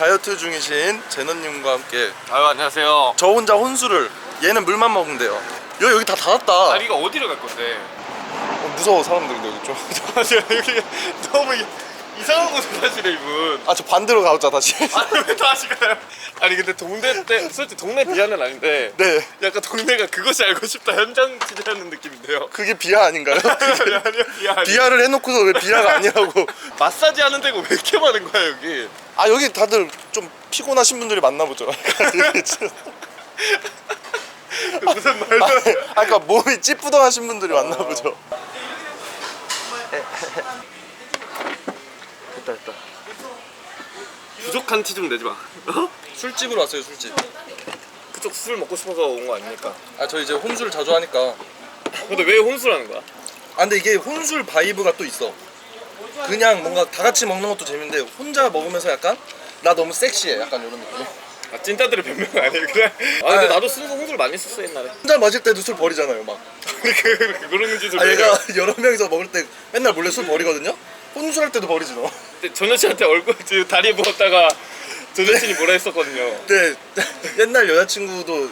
다이어트 중이신 제너님과 함께 아유 안녕하세요. 저 혼자 혼술을 얘는 물만 먹는데요. 여기 여기 다 닫았다. 다리가 어디로 갈 건데? 어, 무서워 사람들인데 여기 좀. 아니 여기 너무 이- 이상한 곳을 사시네 이분. 아 저 반대로 가보자 다시. 아니 왜 다시 가요? 아니 근데 동네 때 솔직히 동네 비하는 아닌데 네. 약간 동네가 그것이 알고 싶다 현장 취재하는 느낌인데요. 그게 비하 아닌가요? 아니 아니요 비하 아니. 비하를 해놓고서 왜 비하가 아니라고? 마사지 하는 데가 왜 이렇게 많은 거야 여기? 아 여기 다들 좀 피곤하신 분들이 많나 보죠. 무슨 말도? 아, 아까 몸이 찌뿌둥하신 분들이 많나 보죠. 됐다 됐다. 부족한 티 좀 내지 마. 어? 술집으로 왔어요 술집. 그쪽 술 먹고 싶어서 온 거 아닙니까? 아 저 이제 혼술 자주 하니까. 근데 왜 혼술하는 거야? 아 근데 이게 혼술 바이브가 또 있어. 그냥 뭔가 다 같이 먹는 것도 재밌는데 혼자 먹으면서 약간 나 너무 섹시해 약간 이런 느낌. 아 찐따들의 변명 아니에요 그래? 아 근데 나도 순수 혼술 많이 했었어 옛날에. 혼자 마실 때도 술 버리잖아요 막. 그 그런 짓을 아왜 얘가? 여러 명이서 먹을 때 맨날 몰래 술 버리거든요. 혼술할 때도 버리지 너. 근데 전 여친한테 얼굴 지금 다리에 부었다가 전 여친이 뭐라 했었거든요. 근데 옛날 여자친구도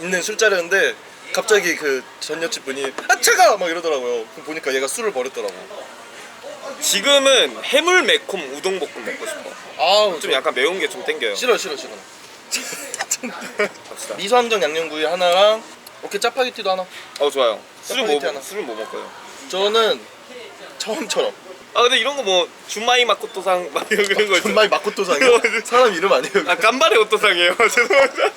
있는 술자리였는데 갑자기 그 전 여친 분이 아 차가 막 이러더라고요. 그럼 보니까 얘가 술을 버렸더라고. 지금은 해물 매콤 우동 볶음 먹고 싶어. 아우 좀 약간 매운 게 좀 땡겨요. 싫어 싫어 싫어. 갑시다. 미소 함정 양념구이 하나랑 오케이 짜파게티도 하나. 어 좋아요. 술은 뭐 하나. 술은 뭐 먹어요? 저는 처음처럼 아 근데 이런 거 뭐 준마이 마코토상 막 이런 그런 거 있죠. 정말 마코토상이요. 사람 이름 아니에요? 아 깜바레 오토상이에요. 죄송합니다.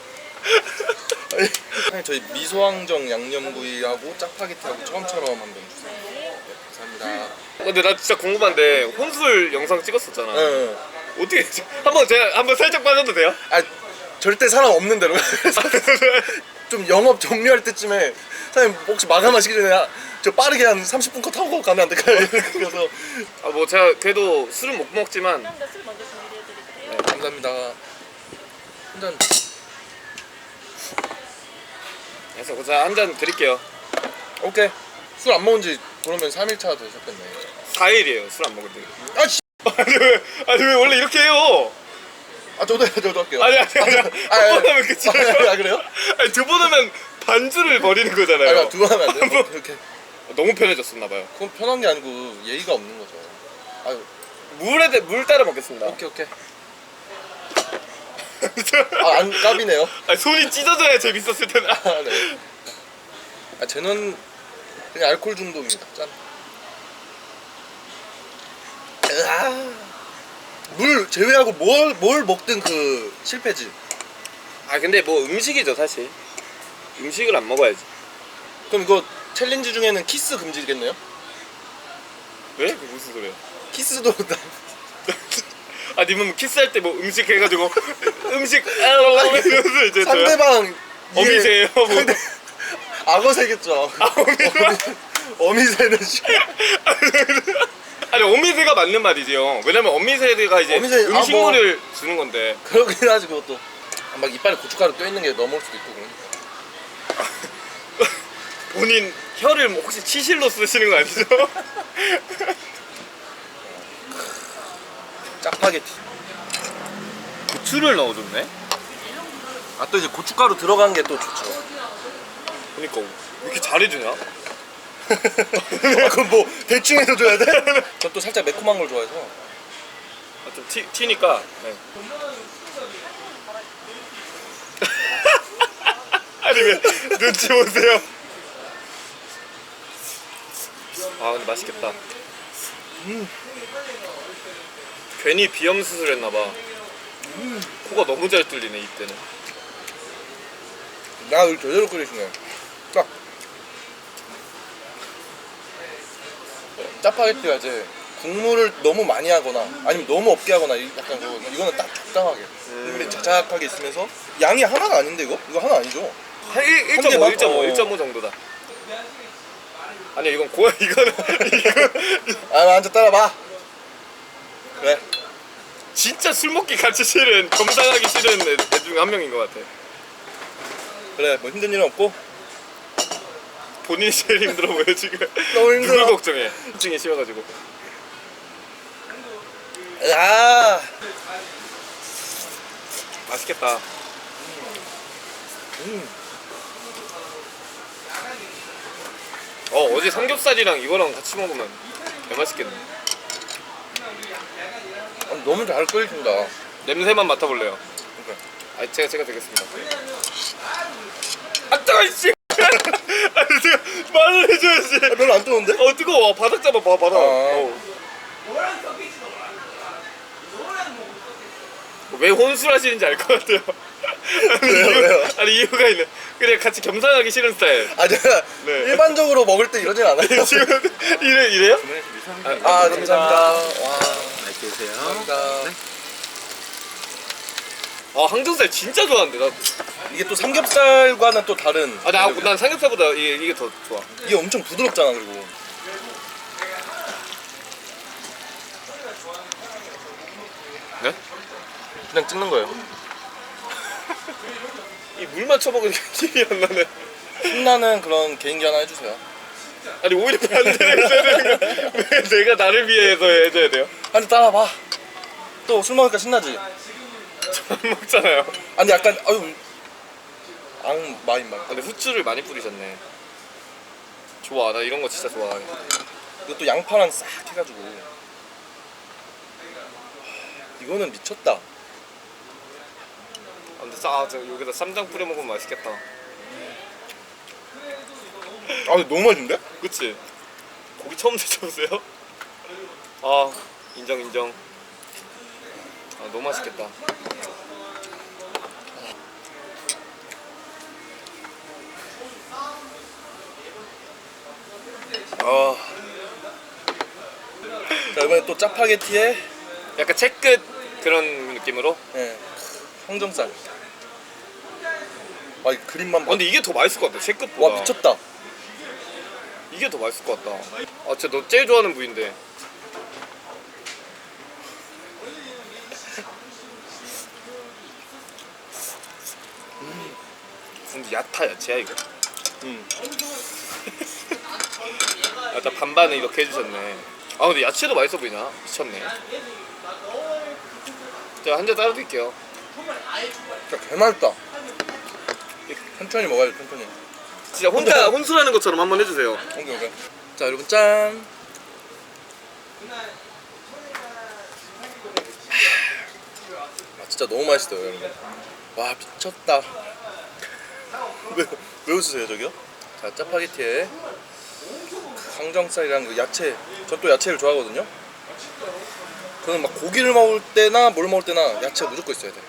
아니, 저희 미소항정 양념구이하고 짜파게티하고 처음처럼 한 번 주세요. 네, 감사합니다. 어, 근데 나 진짜 궁금한데 혼술 영상 찍었었잖아. 응. 어떻게 했지? 한번 제가 한번 살짝 빠져도 돼요? 아 절대 사람 없는 데로. 좀 영업 종료할 때쯤에 사장님 혹시 마감하시기 전에 아, 저 빠르게 한 30분 컷 하고 가면 안 될까요? 그래서 아 뭐 제가 그래도 술은 못 먹지만 술 먼저 준비해드릴게요. 네, 감사합니다. 한잔 그래서 제가 한 잔 드릴게요. 오케이. 술 안 먹은 지 그러면 3일차 되셨겠네. 4일이에요 술 안 먹은 지. 아 씨. 아니 왜 아니 왜 원래 이렇게 해요? 아 저도 해요, 저도 할게요. 아니 아니 아니 아, 한번 하면 아, 끝이에요. 아, 그래요? 아니 두 번 하면 반주를 버리는 거잖아요. 아니 두번 하면 안 돼요? 한 번. 이렇게. 너무 편해졌었나 봐요. 그건 편한 게 아니고 예의가 없는 거죠. 아유, 물에 대- 물 따라 먹겠습니다. 오케이 오케이. 아, 안 까비네요. 아니, 손이 찢어져야 재밌었을 텐데. 아, 네. 아, 쟤는 그냥 알코올 중독입니다. 짠. 으아. 물 제외하고 뭘, 뭘 먹든 그 실패지. 아 근데 뭐 음식이죠 사실. 음식을 안 먹어야지. 그럼 이거 챌린지 중에는 키스 금지겠네요? 왜? 그게 무슨 소리야? 키스도 나- 아 님은 키스할 때 뭐 음식 해가지고 음식 이러면서 이제? 상대방 이해- 어미새예요, 뭐. 상대 악어 새겠죠. 아, 어미새. 어미새는 씨. 아니 어미새가 맞는 말이지요. 왜냐면 어미새가 이제 어미새, 아, 음식물을 주는 건데. 그러긴 하지 그것도. 아, 막 이빨에 고춧가루 껴 있는 게 넘어올 수도 있고 그러니까. 본인 혀를 뭐 혹시 치실로 쓰시는 거 아니죠? 짜파게티. 고추를 넣어줬네. 아 또 이제 고춧가루 들어간 게 또 좋죠. 그러니까 왜 이렇게 잘해주냐? 아, 그럼 뭐 대충 해서 줘야 돼? 전 또 살짝 매콤한 걸 좋아해서. 아, 좀 티, 튀니까. 네. 아니 왜 눈치 보세요? 아 근데 맛있겠다. 음. 괜히 비염 수술했나봐. 코가 너무 잘 뚫리네 이때는. 나 이거 제대로 끓이시네. 딱. 짜파게티가 이제 국물을 너무 많이 하거나 아니면 너무 없게 하거나 이- 약간 그거 이거는 딱 적당하게 국물이 자작하게 있으면서 양이 하나가 아닌데 이거? 이거 하나 아니죠? 한 1, 한 1.5, 개만? 1.5, 어. 1.5 정도다. 아니야 이건 고 이거는 이거 아 앉아 따라봐 그래 진짜 술 먹기 같이 싫은 겸상하기 싫은 애, 애 중에 한 명인 것 같아. 그래 뭐 힘든 일은 없고 본인이 제일 힘들어 보여 지금. 너무 힘들어. 누굴 걱정해? 통증이 심해가지고. 아 맛있겠다. 음. 어 어제 삼겹살이랑 이거랑 같이 먹으면 개 맛있겠네. 아니, 너무 잘 끓이신다. 냄새만 맡아볼래요. 아 제가 제가 되겠습니다. 아 뜨거 이씨. 아니 제가 말을 해줘야지. 아, 별로 안 뜨는데? 어 뜨거워 바닥 잡아 봐 바닥. 아. 어. 왜 혼술하시는지 알 것 같아요. 아니, 왜요, 이유, 왜요? 아니 이유가 있네. 그냥 같이 겸상하기 싫은 스타일. 아 제가 네. 일반적으로 먹을 때 이러진 않아요. 지금 이래 이래요? 아 감사합니다. 와 맛있게 드세요. 감사합니다. 아 항정살 진짜 좋아하는데 나. 이게 또 삼겹살과는 또 다른. 아, 나, 난 삼겹살보다 이게, 이게 더 좋아. 이게 엄청 부드럽잖아 그리고. 네? 그냥 찍는 거예요. 이 물만 쳐먹으니까 힘이 안 나네. 신나는 그런 개인기 하나 해주세요. 아니, 오히려 반대로 해줘야 되는 거야. 왜 내가 나를 위해서 해줘야 돼요? 한대 따라봐. 또 술 먹으니까 신나지. 안 먹잖아요. 아니 약간 아유 앙 마인 말. 근데 후추를 많이 뿌리셨네. 좋아, 나 이런 거 진짜 좋아해. 이것도 양파랑 싹 해가지고. 이거는 미쳤다. 아, 근데 싸, 저 여기다 쌈장 뿌려 먹으면 맛있겠다. 아 근데 너무 맛있는데? 그치? 고기 처음 드셔보세요? 아, 인정, 인정. 아, 너무 맛있겠다. 아. 자 이번에 또 짜파게티에 약간 채끝 그런 느낌으로? 예, 항정살. 아, 이 그림만 아, 봐. 근데 이게 더 맛있을 것 같아, 채끝보다. 와 미쳤다. 이게 더 맛있을 것 같다. 아, 진짜 너 제일 좋아하는 부위인데. 근데 야타 야채야 이거. 음. 야타 반반을 이렇게 해주셨네. 아 근데 야채도 맛있어 보이나? 미쳤네. 제가 한 잔 따라 드릴게요. 진짜 개 맛있다. 천천히 먹어야지 천천히. 진짜 혼자 혼술하는 것처럼 한번 해주세요. 오케이 오케이. 자 여러분 짠. 아 진짜 너무 맛있어요 여러분. 와 미쳤다. 왜, 왜 웃으세요 저기요? 자 짜파게티에 항정살이랑 그 야채 전 또 야채를 좋아하거든요 저는 막 고기를 먹을 때나 뭘 먹을 때나 야채 가 무조건 있어야 돼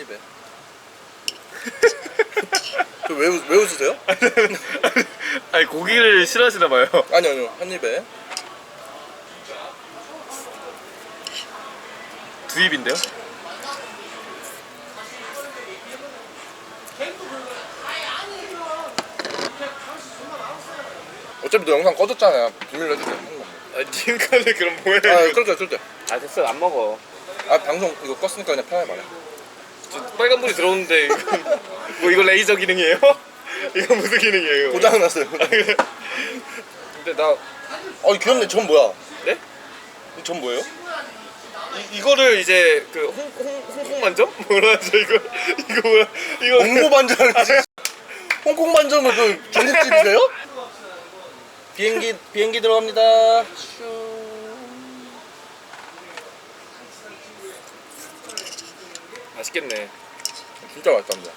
입에 저왜 왜 웃으세요? 아니 고기를 싫어하시나 봐요. 아니 아니요 한 입에 두 입인데요? 어차피 너 영상 꺼졌잖아요 비밀로 해주세요. 아 지금까지 그럼 뭐해? 아 그럴 때 그럴 때아 아 됐어 안 먹어. 방송 이거 껐으니까 그냥 편하게 말해 저 빨간불이 들어오는데 이거 뭐 이거 레이저 기능이에요? 이거 무슨 기능이에요? 고장났어요 근데 나어 귀엽네 전 뭐야 네? 전 뭐예요? 이, 이거를 이제 그 홍, 홍, 홍콩 만점? 뭐라 하죠 이거 이거 뭐야 이거 홍보 반점 홍콩 반점은 그 중국집이세요? 비행기 비행기 들어갑니다 슈. 맛있겠네. 진짜 맛있답니다.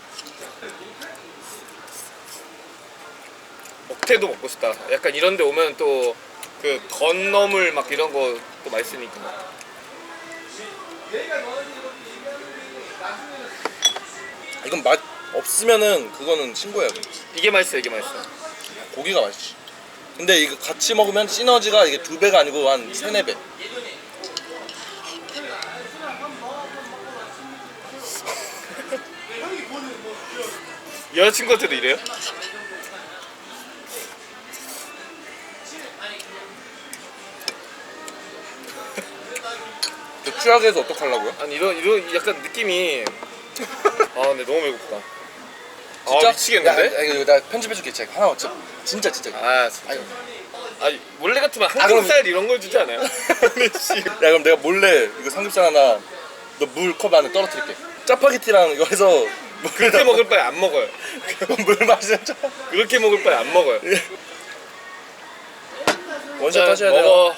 먹태도 먹고 싶다. 약간 이런 데 오면 또 그 건너물 막 이런 거 또 맛있으니까 이건 맛 없으면은 그거는 신고해야 돼. 이게 맛있어 이게 맛있어. 고기가 맛있지. 근데 이거 같이 먹으면 시너지가 이게 두 배가 아니고 한 세네 배 여자친구한테도 이래요? 저 취하게 해서 어떡하려고요? 아니 이런 이런 약간 느낌이 아 근데 너무 배고프다 진짜? 아 미치겠는데? 야, 야, 이거 나 편집해줄게 진짜 하나 진짜 진짜 진짜 아 진짜 아니, 아니 원래 같으면 그럼- 항정살 이런 걸 주지 않아요? 아니 씨. 야 그럼 내가 몰래 이거 삼겹살 하나 너 물 컵 안에 떨어뜨릴게 짜파게티랑 이거 해서 그렇게 먹을 바에 안 먹어요. 물 마시는 척 그렇게 먹을 바에 안 먹어요. 원샷 자, 하셔야 돼요 먹어.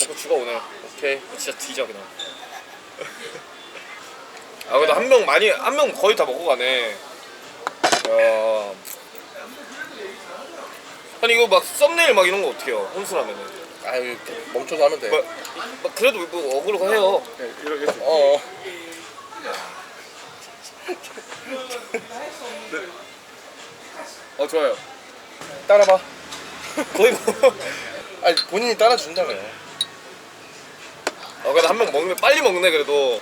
먹고 죽어 오늘. 오케이. 진짜 뒤져 그냥. 아 그래도 한 명 많이 한 명 거의 다 먹고 가네. 야. 아니 이거 막 썸네일 막 이런 거 어떻게 해요? 혼술하면은. 아유 이렇게 멈춰서 하면 돼 막, 막 그래도 뭐 어그로가 해요. 이렇게. 어. 어 좋아요. 따라봐 거의 뭐. 아니 본인이 따라준다며요 어 그래도 한 명 먹네 빨리 먹네 그래도.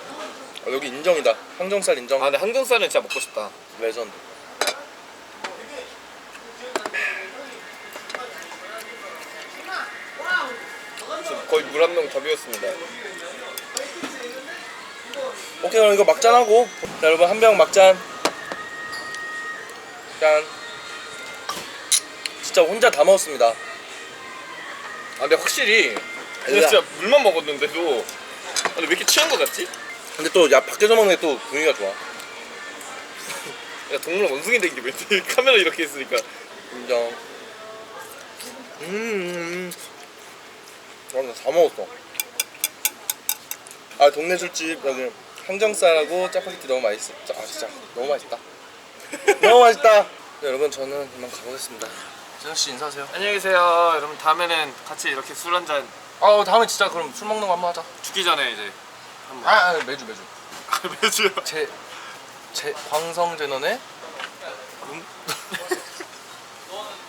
어, 여기 인정이다 항정살 인정 아 근데 항정살은 진짜 먹고 싶다. 레전드 지금 거의 물 한 명 더 비웠습니다. 오케이 그럼 이거 막잔 하고. 자 여러분 한 병 막잔. 짠. 진짜 혼자 다 먹었습니다. 아 근데 확실히 얘들아. 진짜 물만 먹었는데도 아니 왜 이렇게 취한 거 같지? 근데 또 야 밖에서 먹는 게 또 분위기가 좋아. 야 동물 원숭이 댕기 왜 이렇게 카메라 이렇게 있으니까. 인정. 음 아, 나다 먹었어. 아 동네 술집 여기 항정살하고 짜파게티 너무 맛있어. 아 진짜. 너무 맛있다. 너무 맛있다. 네, 여러분 저는 이만 가보겠습니다. 재석 씨 인사하세요. 안녕히 계세요. 여러분 다음에는 같이 이렇게 술 한잔. 아 다음에 진짜 그럼 술 먹는 거 한번 하자. 죽기 전에 이제 아, 아 매주 매주. 매주요? 제, 제 광성 제넌의